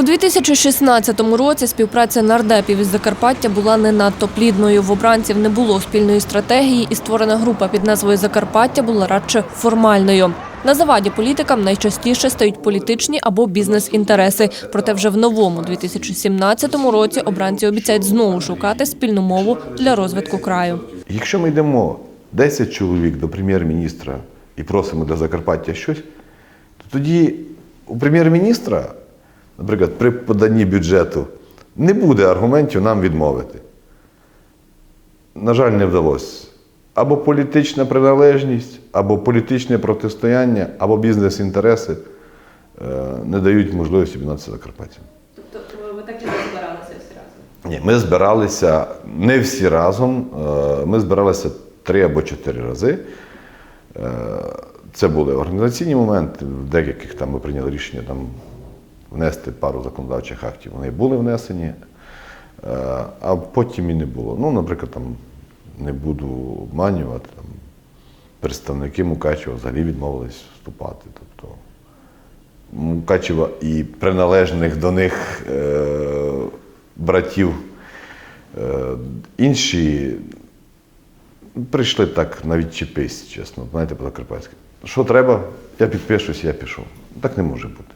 У 2016 році співпраця нардепів із Закарпаття була не надто плідною. В обранців не було спільної стратегії, і створена група під назвою Закарпаття була радше формальною. На заваді політикам найчастіше стають політичні або бізнес-інтереси. Проте вже в новому 2017 році обранці обіцяють знову шукати спільну мову для розвитку краю. Якщо ми йдемо 10 чоловік до прем'єр-міністра і просимо для Закарпаття щось, то тоді у прем'єр-міністра, наприклад, при поданні бюджету не буде аргументів нам відмовити. На жаль, не вдалося. Або політична приналежність, або політичне протистояння, або бізнес-інтереси е, не дають можливості об'єднатися Закарпаттям. Тобто ви так і не збиралися всі разом? Ні, ми збиралися не всі разом. е, Ми збиралися три або чотири рази. Е, Це були організаційні моменти. В деяких там ми прийняли рішення там, внести пару законодавчих актів. Вони були внесені, е, а потім і не було. Ну, наприклад, там не буду обманювати. Там, представники Мукачева взагалі відмовились вступати. Тобто Мукачева і приналежних до них е, братів. Е, інші прийшли так на відчепись, чесно, знаєте, по-закарпатськи. Що треба, я підпишусь, я пішов. Так не може бути.